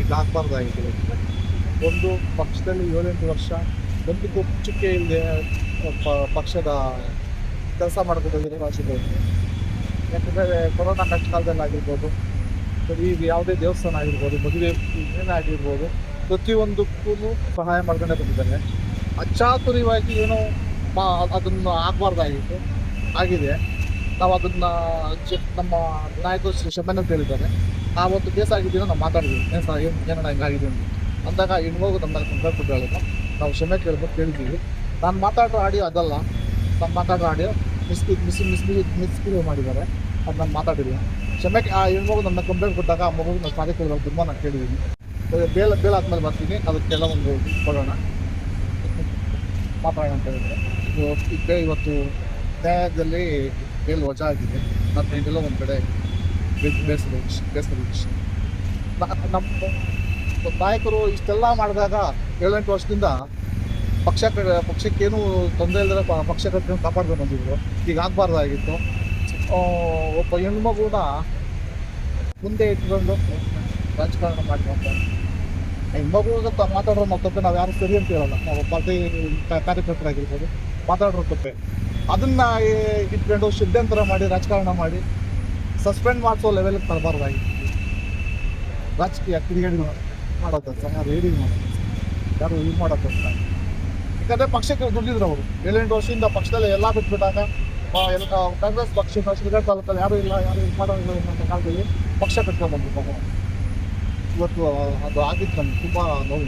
ಈಗ ಆಗಬಾರ್ದಾಗಿದೆ ಒಂದು ಪಕ್ಷದಲ್ಲಿ ಏಳೆಂಟು ವರ್ಷ, ಒಂದು ಚುಕ್ಕೆ ಇಲ್ಲದೆ ಪಕ್ಷದ ಕೆಲಸ ಮಾಡ್ಕೊಂಡಿದ್ದಾರೆ ರಾಜಕೀಯ ಯಾಕಂದರೆ ಕೊರೋನಾ ಕಷ್ಟ ಕಾಲದಲ್ಲಿ ಆಗಿರ್ಬೋದು ಈಗ ಯಾವುದೇ ದೇವಸ್ಥಾನ ಆಗಿರ್ಬೋದು, ಮದುವೆ ಏನೇ ಆಗಿರ್ಬೋದು, ಪ್ರತಿಯೊಂದಕ್ಕೂ ಸಹಾಯ ಮಾಡ್ಕೊಂಡೇ ಬಂದಿದ್ದಾರೆ. ಅಚಾತುರ್ಯವಾಗಿ ಏನೋ ಮಾ, ಅದನ್ನು ಆಗಬಾರ್ದಾಗಿತ್ತು, ಆಗಿದೆ. ನಾವು ಅದನ್ನ ನಮ್ಮ ನಾಯಕರು ಅಂತ ಹೇಳಿದ್ದಾರೆ. ಆ ಒಂದು ಕೇಸ್ ಆಗಿದ್ದೀನೋ ನಾವು ಮಾತಾಡಿದ್ವಿ ಏನು ಏನು ಏನಣ್ಣ ಹಿಂಗಾಗಿದೆ ಅಂತ. ಅಂದಾಗ ಹೆಣ್ಮಗು ನಮ್ಮ ಕಂಪ್ಲೇಂಟ್ ಕೊಟ್ಟು ನಾವು ಕ್ಷಮೆ ಕೇಳ್ಬಿಟ್ಟು ಕೇಳಿದ್ದೀವಿ. ನಾನು ಮಾತಾಡೋ ಆಡಿಯೋ ಅದಲ್ಲ. ನಾನು ಮಾತಾಡೋ audio miss miss miss misbehave ಮಾಡಿದ್ದಾರೆ. ಅದು ನಾನು ಮಾತಾಡಿಲ್ಲ ಕ್ಷಮೆ ಆ ಹೆಣ್ಮಗು ನನ್ನ ಕಂಪ್ಲೇಂಟ್ ಕೊಟ್ಟಾಗ ಆ ಮಗು ನಾನು ಸಾಧ್ಯ ಕೇಳಿದಾಗ ತುಂಬ ನಾನು ಕೇಳಿದ್ದೀನಿ. ಬೇಲ, ಬೇಲ್ ಆದ್ಮೇಲೆ ಬರ್ತೀನಿ. ಅದಕ್ಕೆಲ್ಲ ಒಂದು ಕೊಡೋಣ ಮಾತಾಡೋಣ ಅಂತ ಹೇಳಿದ್ರೆ ಇದು ಇವತ್ತು ನ್ಯಾಯದಲ್ಲಿ ಬೇಲ್ ವಜಾ ಆಗಿದೆ. ಮತ್ತು ಇದೆಲ್ಲ ಒಂದು ಕಡೆ ಬೇಸರ ನಮ್ಮ ನಾಯಕರು ಇಷ್ಟೆಲ್ಲ ಮಾಡಿದಾಗ ಏಳೆಂಟು ವರ್ಷದಿಂದ ಪಕ್ಷ ಕಡೆ ಪಕ್ಷಕ್ಕೇನು ತೊಂದರೆ ಇಲ್ಲದೆ ಪಕ್ಷ ಕಟ್ಕೊಂಡು ಕಾಪಾಡ್ಕೊಂಡು ಬಂದಿದ್ರು. ಈಗ ಆಗಬಾರ್ದಾಗಿತ್ತು. ಒಬ್ಬ ಹೆಣ್ಮಗುನ ಮುಂದೆ ಇಟ್ಕೊಂಡು ರಾಜಕಾರಣ ಮಾಡ್ಕೊಂಡು ಹೆಣ್ಮಗು ಮಾತಾಡೋರು ನಾವು ತಪ್ಪೆ ನಾವು ಯಾರು ಸರಿ ಅಂತ ಹೇಳಲ್ಲ. ನಾವು ಪಾರ್ಟಿ ಕಾರ್ಯಕರ್ತರಾಗಿರ್ಬೋದು. ಮಾತಾಡೋರು ತಪ್ಪೆ. ಅದನ್ನ ಇಟ್ಕೊಂಡು ಷಡ್ಯಂತರ ಮಾಡಿ, ರಾಜಕಾರಣ ಮಾಡಿ ಸಸ್ಪೆಂಡ್ ಮಾಡಿಸೋ ಲೆವೆಲ್ಗೆ ತರಬಾರ್ದಾಗಿತ್ತು. ರಾಜಕೀಯ ಕಿಡಿಗೇಡಿ ಮಾಡೋದು ಯಾರು ಹೇಳಿ ಮಾಡೋದು ಯಾರು ಇದು ಮಾಡೋ ಅಂತ. ಯಾಕಂದ್ರೆ ಪಕ್ಷಕ್ಕೆ ದುಡ್ಡಿದ್ರು ಅವರು. ಏಳೆಂಟು ವರ್ಷದಿಂದ ಪಕ್ಷದಲ್ಲಿ ಎಲ್ಲ ಬಿಟ್ಬಿಟ್ಟಾಗ ಎಲ್ಲ ಕಾಂಗ್ರೆಸ್ ಪಕ್ಷ ಶ್ರೀಗಢ ತಾಲೂಕಲ್ಲಿ ಯಾರು ಇಲ್ಲ, ಯಾರು ಇದು ಮಾಡೋ ಇಲ್ಲ ಅನ್ನೋ ಕಾಲದಲ್ಲಿ ಪಕ್ಷ ಪಾಪ ಇವತ್ತು ಅದು ಆಗಿತ್ತು ನಮ್ಗೆ ತುಂಬ ನೋವು.